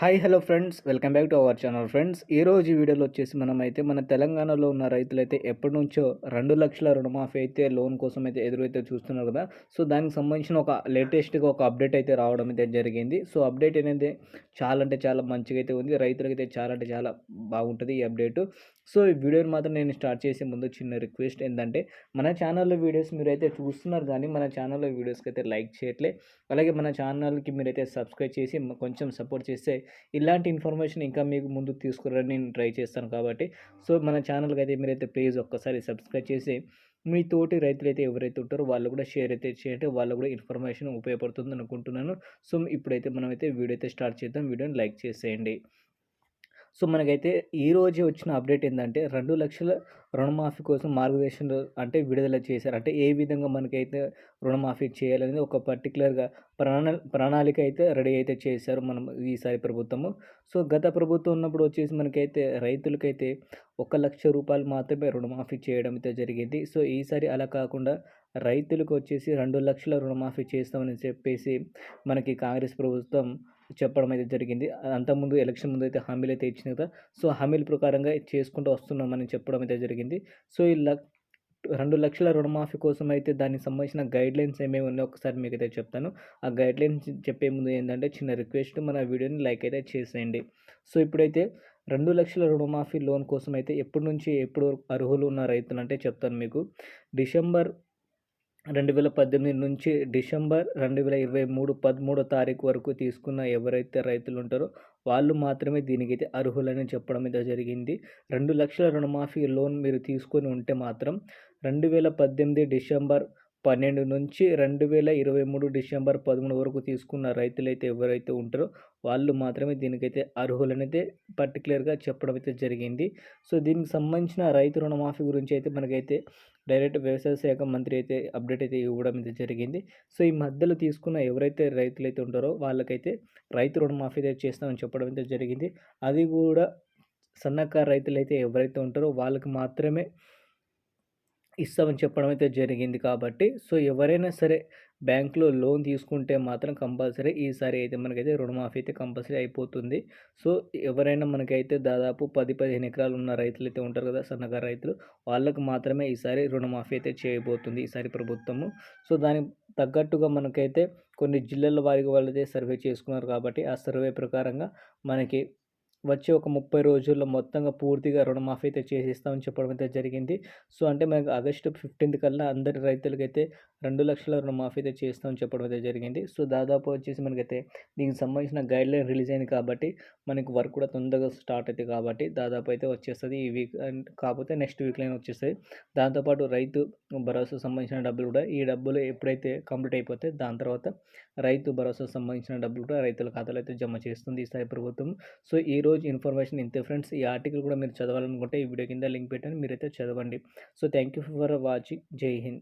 Hi hello friends. Welcome back to our channel friends. ఈ రోజు వీడియోలో వచ్చేసి మనమైతే మన తెలంగాణలో ఉన్న రైతులైతే ఎప్పటి నుంచో రెండు లక్షల రుణమాఫీ అయితే లోన్ కోసం అయితే ఎదురైతే చూస్తున్నారు కదా. సో దానికి సంబంధించిన ఒక లేటెస్ట్గా ఒక అప్డేట్ అయితే రావడం అయితే జరిగింది. సో అప్డేట్ అనేది చాలా అంటే చాలా మంచిగా అయితే ఉంది. రైతులకైతే చాలా అంటే చాలా బాగుంటుంది ఈ అప్డేట్. సో ఈ వీడియోని మాత్రం నేను స్టార్ట్ చేసే ముందు చిన్న రిక్వెస్ట్ ఏంటంటే మన ఛానల్లో వీడియోస్ మీరైతే చూస్తున్నారు కానీ మన ఛానల్లో వీడియోస్కి అయితే లైక్ చేయట్లే. అలాగే మన ఛానల్కి మీరైతే సబ్స్క్రైబ్ చేసి కొంచెం సపోర్ట్ చేస్తే ఇలాంటి ఇన్ఫర్మేషన్ ఇంకా మీకు ముందు తీసుకురని నేను ట్రై చేస్తాను కాబట్టి. సో మన ఛానల్కి అయితే మీరైతే ప్లీజ్ ఒక్కసారి సబ్స్క్రైబ్ చేసి మీ తోటి రైతులైతే ఎవరైతే ఉంటారో వాళ్ళు కూడా షేర్ అయితే చేయండి. వాళ్ళు కూడా ఇన్ఫర్మేషన్ ఉపయోగపడుతుంది అనుకుంటున్నాను. సో ఇప్పుడైతే మనమైతే వీడియో అయితే స్టార్ట్ చేద్దాం. వీడియోని లైక్ చేసేయండి. సో మనకైతే ఈరోజు వచ్చిన అప్డేట్ ఏంటంటే రెండు లక్షల రుణమాఫీ కోసం మార్గదర్శనం అంటే విడుదల చేశారు. అంటే ఏ విధంగా మనకైతే రుణమాఫీ చేయాలనేది ఒక పర్టికులర్గా ప్రణా ప్రణాళిక అయితే రెడీ అయితే చేశారు మనం ఈసారి ప్రభుత్వము. సో గత ప్రభుత్వం ఉన్నప్పుడు వచ్చేసి మనకైతే రైతులకైతే ఒక లక్ష రూపాయలు మాత్రమే రుణమాఫీ చేయడం అయితే జరిగింది. సో ఈసారి అలా కాకుండా రైతులకు వచ్చేసి రెండు లక్షల రుణమాఫీ చేస్తామని చెప్పేసి మనకి కాంగ్రెస్ ప్రభుత్వం చెప్పడం అయితే జరిగింది. అంతకుముందు ఎలక్షన్ ముందు అయితే హామీలు అయితే ఇచ్చింది కదా. సో హామీల ప్రకారంగా చేసుకుంటూ వస్తున్నామని చెప్పడం అయితే జరిగింది. సో ఈ లక్ రెండు లక్షల రుణమాఫీ కోసం అయితే దానికి సంబంధించిన గైడ్ లైన్స్ ఏమేమి ఉన్నాయో ఒకసారి మీకు అయితే చెప్తాను. ఆ గైడ్ లైన్స్ చెప్పే ముందు ఏంటంటే చిన్న రిక్వెస్ట్ మన వీడియోని లైక్ అయితే చేసేయండి. సో ఇప్పుడైతే రెండు లక్షల రుణమాఫీ లోన్ కోసం అయితే ఎప్పటి నుంచి ఎప్పుడు అర్హులు ఉన్న రైతులు అంటే చెప్తాను మీకు. డిసెంబర్ రెండు వేల పద్దెనిమిది నుంచి డిసెంబర్ రెండు వేల ఇరవై మూడు పదమూడో తారీఖు వరకు తీసుకున్న ఎవరైతే రైతులు ఉంటారో వాళ్ళు మాత్రమే దీనికైతే అర్హులని చెప్పడం అయితే జరిగింది. రెండు లక్షల రుణమాఫీ లోన్ మీరు తీసుకొని ఉంటే మాత్రం రెండు వేల పద్దెనిమిది డిసెంబర్ పన్నెండు నుంచి రెండు వేల ఇరవై మూడు డిసెంబర్ పదమూడు వరకు తీసుకున్న రైతులైతే ఎవరైతే ఉంటారో వాళ్ళు మాత్రమే దీనికైతే అర్హులనైతే పర్టికులర్గా చెప్పడం అయితే జరిగింది. సో దీనికి సంబంధించిన రైతు రుణమాఫీ గురించి అయితే మనకైతే డైరెక్ట్ వ్యవసాయ శాఖ మంత్రి అయితే అప్డేట్ అయితే ఇవ్వడం అయితే జరిగింది. సో ఈ మధ్యలో తీసుకున్న ఎవరైతే రైతులైతే ఉంటారో వాళ్ళకైతే రైతు రుణమాఫీ అయితే చేస్తామని చెప్పడం అయితే జరిగింది. అది కూడా సన్నకారు రైతులైతే ఎవరైతే ఉంటారో వాళ్ళకి మాత్రమే ఇస్తామని చెప్పడం అయితే జరిగింది కాబట్టి సో ఎవరైనా సరే బ్యాంకులో లోన్ తీసుకుంటే మాత్రం కంపల్సరీ ఈసారి అయితే మనకైతే రుణమాఫీ అయితే కంపల్సరీ అయిపోతుంది. సో ఎవరైనా మనకైతే దాదాపు పది పదిహేను ఎకరాలు ఉన్న రైతులు అయితే ఉంటారు కదా సన్నకారు రైతులు వాళ్ళకు మాత్రమే ఈసారి రుణమాఫీ అయితే చేయబోతుంది ఈసారి ప్రభుత్వము. సో దానికి తగ్గట్టుగా మనకైతే కొన్ని జిల్లాల వారికి వాళ్ళైతే సర్వే చేసుకున్నారు కాబట్టి ఆ సర్వే ప్రకారంగా మనకి వచ్చే ఒక ముప్పై రోజుల్లో మొత్తంగా పూర్తిగా రుణమాఫీ అయితే చేసిస్తామని చెప్పడం అయితే జరిగింది. సో అంటే మనకు ఆగస్టు ఫిఫ్టీన్త్ కల్లా అందరి రైతులకైతే రెండు లక్షల రుణమాఫీ అయితే చేస్తామని చెప్పడం అయితే జరిగింది. సో దాదాపు వచ్చేసి మనకైతే దీనికి సంబంధించిన గైడ్ లైన్ రిలీజ్ అయింది కాబట్టి మనకి వర్క్ కూడా తొందరగా స్టార్ట్ అవుతుంది కాబట్టి దాదాపు అయితే వచ్చేస్తుంది ఈ వీక్ కాకపోతే నెక్స్ట్ వీక్ లైన్ వచ్చేస్తుంది. దాంతోపాటు రైతు భరోసా సంబంధించిన డబ్బులు కూడా ఈ డబ్బులు ఎప్పుడైతే కంప్లీట్ అయిపోతే దాని తర్వాత రైతు భరోసా సంబంధించిన డబ్బులు కూడా రైతుల ఖాతాలో అయితే జమ చేస్తుంది ఈసారి ప్రభుత్వం. సో ఈ రోజు ఇన్ఫర్మేషన్ ఇంతే ఫ్రెండ్స్. ఈ ఆర్టికల్ కూడా మీరు చదవాలనుకుంటే ఈ వీడియో కింద లింక్ పెట్టండి. మీరైతే చదవండి. So thank you for watching. Jai Hind.